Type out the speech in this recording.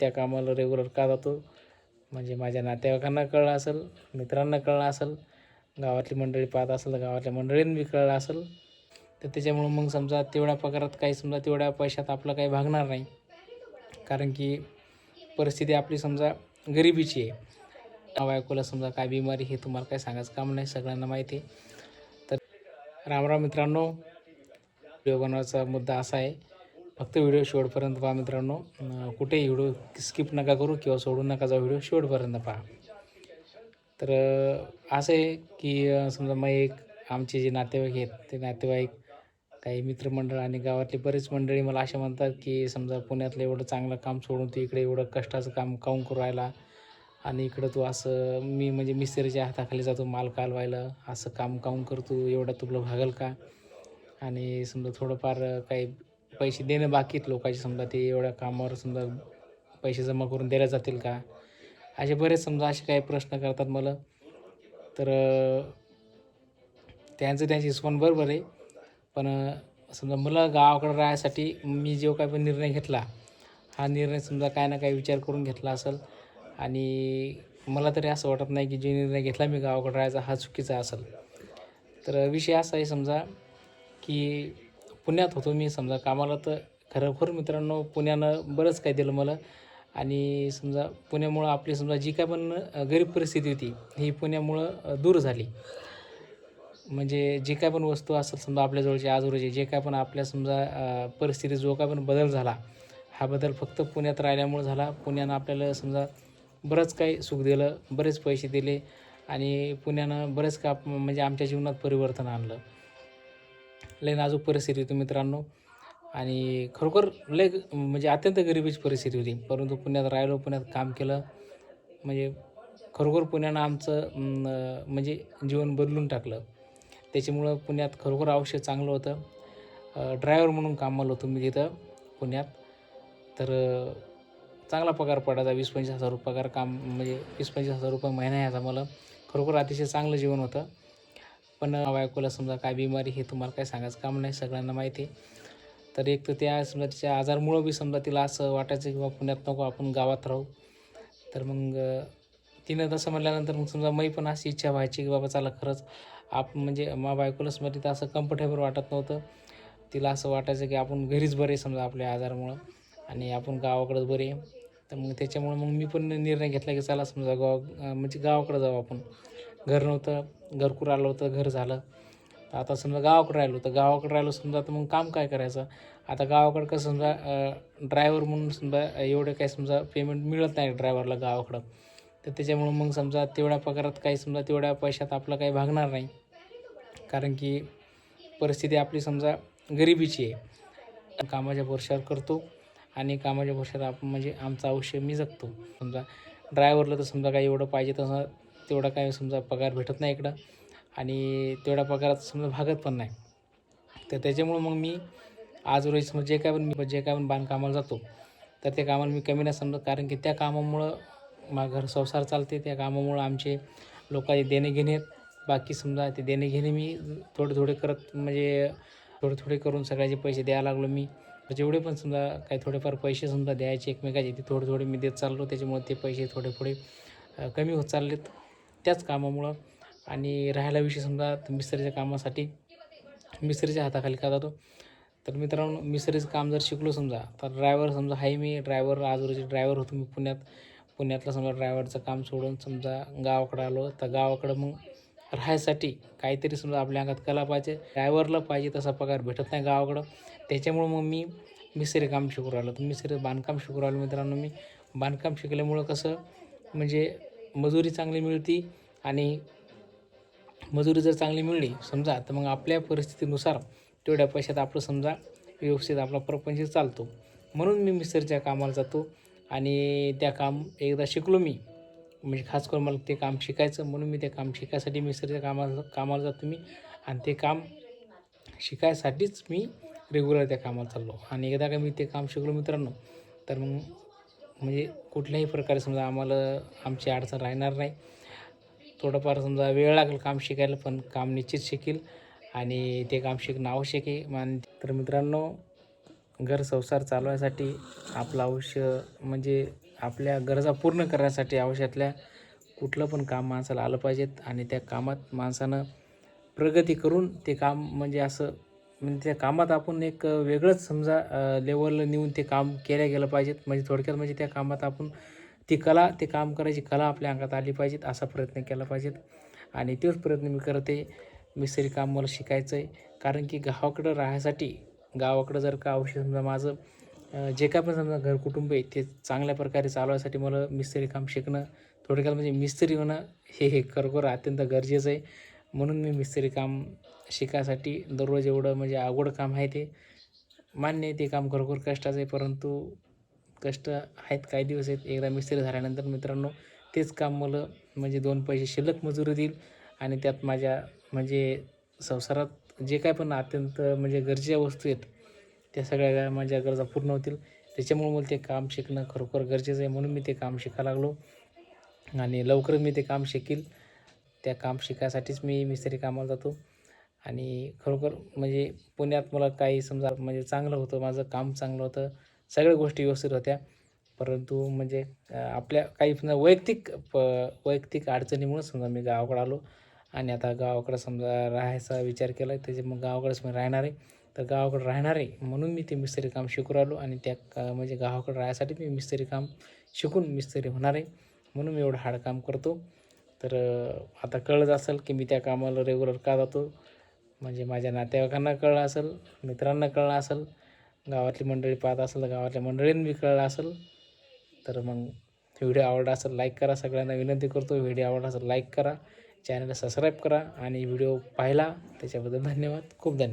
त्या कामाला रेग्युलर का जातो? म्हणजे माझ्या नातेवाईकांना कळलं असेल मित्रांना कळलं असेल गावातली मंडळी पाहत असेल तर गावातल्या मंडळींना बी कळलं असेल तर त्याच्यामुळं मग समजा तेवढ्या पगारात काही समजा तेवढ्या पैशात आपलं काही भागणार नाही. कारण की परिस्थिती आपली समजा गरिबीची आहे. बायकोला समजा काय बिमारी हे तुम्हाला काही सांगायचं काम नाही सगळ्यांना माहिती आहे. तर रामराम मित्रांनो व्हिडिओ बनवायचा मुद्दा असा आहे. फक्त व्हिडिओ शेवटपर्यंत पहा मित्रांनो. कुठेही व्हिडिओ स्किप नका करू किंवा सोडू नका जाऊ व्हिडिओ शेवटपर्यंत पहा. तर असं आहे की समजा मग एक आमचे जे नातेवाईक आहेत ते नातेवाईक काही मित्रमंडळ आणि गावातली बरीच मंडळी मला असे म्हणतात की समजा पुण्यातलं एवढं चांगलं काम सोडून तू इकडे एवढं कष्टाचं काम काऊन करू राहिला? आणि इकडं तू असं मी म्हणजे मिस्त्रीच्या हाताखाली जातो माल कालवायला असं काम काऊन करतो? एवढं तुला भागल का? आणि समजा थोडंफार काही पैसे देणं बाकी आहेत लोकांचे. समजा ते एवढ्या कामावर समजा पैसे जमा करून दिले जातील का? असे बरेच समजा असे काही प्रश्न करतात मला. तर त्यांचं त्यांची हिशोबान बरोबर आहे. पण समजा मला गावाकडं राहायसाठी मी जो काही पण निर्णय घेतला हा निर्णय समजा काय ना काही विचार करून घेतला असेल आणि मला तरी असं वाटत नाही की जो निर्णय घेतला मी गावाकडं राहायचा हा चुकीचा असेल. तर विषय असा आहे समजा की पुण्यात होतो मी. समजा कामाला तर खरोखर मित्रांनो पुण्यानं बरंच काय दिलं मला. आणि समजा पुण्यामुळं आपली समजा जी काय पण गरीब परिस्थिती होती ही पुण्यामुळं दूर झाली. म्हणजे जे काय पण वस्तू असेल समजा आपल्याजवळचे आजूबाजूचे जे काय पण आपल्या समजा परिस्थितीत जो काय पण बदल झाला हा बदल फक्त पुण्यात राहिल्यामुळं झाला. पुण्यानं आपल्याला समजा बरंच काही सुख दिलं बरेच पैसे दिले आणि पुण्यानं बरेच का म्हणजे आमच्या जीवनात परिवर्तन आणलं. लय नाजूक परिस्थिती होती मित्रांनो. आणि खरोखर लय म्हणजे अत्यंत गरिबीची परिस्थिती होती. परंतु पुण्यात राहिलो पुण्यात काम केलं. म्हणजे खरोखर पुण्यानं आमचं म्हणजे जीवन बदलून टाकलं. त्याच्यामुळं पुण्यात खरोखर आयुष्य चांगलं होतं. ड्रायव्हर म्हणून कामाला होतो मी तिथं पुण्यात. तर चांगला पगार पडायचा वीस पंचवीस हजार रुपये पगार काम म्हणजे वीस पंचवीस हजार रुपये महिना यायचा मला. खरोखर अतिशय चांगलं जीवन होतं. पण बायकोला समजा काय बिमारी हे तुम्हाला काय सांगायचं काम नाही सगळ्यांना माहिती आहे. तर एक तर त्या समजा तिच्या आजारमुळं बी समजा तिला असं वाटायचं की बा पुण्यात नको आपण गावात राहू. तर मग तिनं तसं म्हटल्यानंतर मग समजा मी पण अशी इच्छा व्हायची की बाबा चला खरंच आप म्हणजे मा बायकोला समजा तिथं असं कम्फर्टेबल वाटत नव्हतं. तिला असं वाटायचं की आपण घरीच बरे समजा आपल्या आजारामुळं आणि आपण गावाकडंच बरे तर मग त्याच्यामुळं मग मी पण निर्णय घेतला की चला समजा गाव म्हणजे गावाकडं जाऊ आपण. घर नव्हतं घरकुर आलं होतं घर झालं. तर आता समजा गावाकडं राहिलो तर गावाकडं राहिलो समजा तर मग काम काय करायचं? आता गावाकडं कसं समजा ड्रायव्हर म्हणून समजा एवढं काही समजा पेमेंट मिळत नाही ड्रायव्हरला गावाकडं. तर त्याच्यामुळं मग समजा तेवढ्या पगारात काही समजा तेवढ्या पैशात आपलं काही भागणार नाही. कारण की परिस्थिती आपली समजा गरिबीची आहे. कामाच्या भरशावर करतो आणि कामाच्या भरशावर आपण म्हणजे आमचं आयुष्य मी जगतो समजा ड्रायव्हरला तर समजा काही एवढं पाहिजे तसं तेवढा काय समजा पगार भेटत नाही इकडं. आणि तेवढ्या पगारात समजा भागत पण नाही. तर त्याच्यामुळं मग मी आज रोज समजा जे काय पण मी जे काय पण बांधकामाला जातो तर त्या कामाला मी कमी नाही समजत. कारण की त्या कामामुळं माझं घर संसार चालते. त्या कामामुळं आमचे लोकांचे देणे घेणे बाकी समजा ते देणे घेणे मी थोडे थोडे करत म्हणजे थोडे थोडे करून सगळ्याचे पैसे द्यायला लागलो मी. जेवढे पण समजा काही थोडेफार पैसे समजा द्यायचे एकमेकाचे ते थोडे थोडे मी देत चाललो. त्याच्यामुळे ते पैसे थोडे थोडे कमी होत चाललेत. त्याच कामामुळं. आणि राहायला विषय समजा मिस्त्रीच्या कामासाठी मिस्त्रीच्या हाताखाली का जातो तर मित्रांनो मिस्त्रीचं काम जर शिकलो समजा तर ड्रायव्हर समजा आहे मी ड्रायव्हर आज रोजी ड्रायव्हर होतो मी पुण्यात. पुण्यातलं समजा ड्रायव्हरचं काम सोडून समजा गावाकडं आलो तर गावाकडं मग राहायसाठी काहीतरी समजा आपल्या अंगात कला पाहिजे. ड्रायव्हरला पाहिजे तसा पगार भेटत नाही गावाकडं. त्याच्यामुळं मग मी मिस्त्री काम शिकू राहिलो. तर मिस्त्री बांधकाम शिकू राहिलो मित्रांनो मी. बांधकाम शिकल्यामुळं कसं म्हणजे मजुरी चांगली मिळती आणि मजुरी जर चांगली मिळली समजा तर मग आपल्या परिस्थितीनुसार तेवढ्या पैशात आपलं समजा व्यवस्थित आपला प्रपंच चालतो. म्हणून मी मिस्त्रीच्या कामाला जातो आणि त्या काम एकदा शिकलो मी. म्हणजे खास करून मला ते काम शिकायचं म्हणून मी ते काम शिकायसाठी मिस्त्रीच्या कामाला कामाला जातो मी. आणि ते काम शिकायसाठीच मी रेग्युलर त्या कामाला चाललो. आणि एकदा का मी ते काम शिकलो मित्रांनो तर मग म्हणजे कुठल्याही प्रकारे समजा आम्हाला आमची अडचण राहणार नाही. थोडंफार समजा वेळ लागेल काम शिकायला पण काम निश्चित शिकेल आणि ते काम शिकणं आवश्यक आहे. मान तर मित्रांनो घर संसार चालवायसाठी आपलं आयुष्य म्हणजे आपल्या गरजा पूर्ण करण्यासाठी आवश्यकल्या कुठलं पण काम माणसाला आलं पाहिजेत आणि त्या कामात माणसानं प्रगती करून ते काम म्हणजे असं म्हणजे त्या कामात आपण एक वेगळंच समजा लेवलला नेऊन ते काम केल्या गेलं पाहिजेत. म्हणजे थोडक्यात म्हणजे त्या कामात आपण ती कला ते काम करायची कला आपल्या अंगात आली पाहिजेत असा प्रयत्न केला पाहिजेत. आणि तोच प्रयत्न मी करते. मिस्त्री काम मला शिकायचं आहे कारण की गावाकडं राहण्यासाठी गावाकडं जर का औषध समजा माझं जे काय पण समजा घर कुटुंब आहे ते चांगल्या प्रकारे चालवायसाठी मला मिस्त्री काम शिकणं थोडक्यात म्हणजे मिस्त्री होणं हे हे खरोखर अत्यंत गरजेचं आहे. म्हणून मी मिस्त्री काम शिकायसाठी दररोज एवढं म्हणजे अवघड काम आहे ते. मान्य आहे ते काम खरोखर कष्टाचं आहे परंतु कष्ट आहेत काही दिवस आहेत. एकदा मिस्त्री झाल्यानंतर मित्रांनो तेच काम मला म्हणजे दोन पैसे शिल्लक मजुरी देईल आणि त्यात माझ्या म्हणजे संसारात जे काय पण अत्यंत म्हणजे गरजेच्या वस्तू आहेत त्या सगळ्या माझ्या गरजा पूर्ण होतील. त्याच्यामुळे मला ते काम शिकणं खरोखर गरजेचं आहे म्हणून मी ते काम शिकायला लागलो आणि लवकरच मी ते काम शिकेल. त्या काम शिकायसाठीच मी मिस्त्री कामाला जातो. आणि खरोखर म्हणजे पुण्यात मला काही समजा म्हणजे चांगलं होतं माझं काम चांगलं होतं सगळ्या गोष्टी व्यवस्थित होत्या. परंतु म्हणजे आपल्या काही समजा वैयक्तिक प वैयक्तिक अडचणीमुळं समजा मी गावाकडे आलो. आणि आता गावाकडं समजा राहायचा विचार केला त्याचे मग गावाकडेच मी राहणार आहे. तर गावाकडे राहणार आहे म्हणून मी ते मिस्त्री काम शिकू राहिलो आणि त्या का म्हणजे गावाकडे राहायसाठी मी मिस्त्री काम शिकून मिस्त्री होणार आहे. म्हणून मी एवढं हार्ड काम करतो. तर आता कळत असेल की मी त्या कामाला रेग्युलर का जातो. म्हणजे माझ्या नातेवाईकांना कळलं असेल मित्रांना कळलं असेल गावातली मंडळी पाहत असेल तर गावातल्या मंडळींना बी कळलं असेल. तर मग व्हिडिओ आवडला असेल लाईक करा. सगळ्यांना विनंती करतो व्हिडिओ आवडला असेल लाईक करा. चॅनलला सबस्क्राईब करा आणि व्हिडिओ पाहिला त्याच्याबद्दल धन्यवाद. खूप धन्यवाद.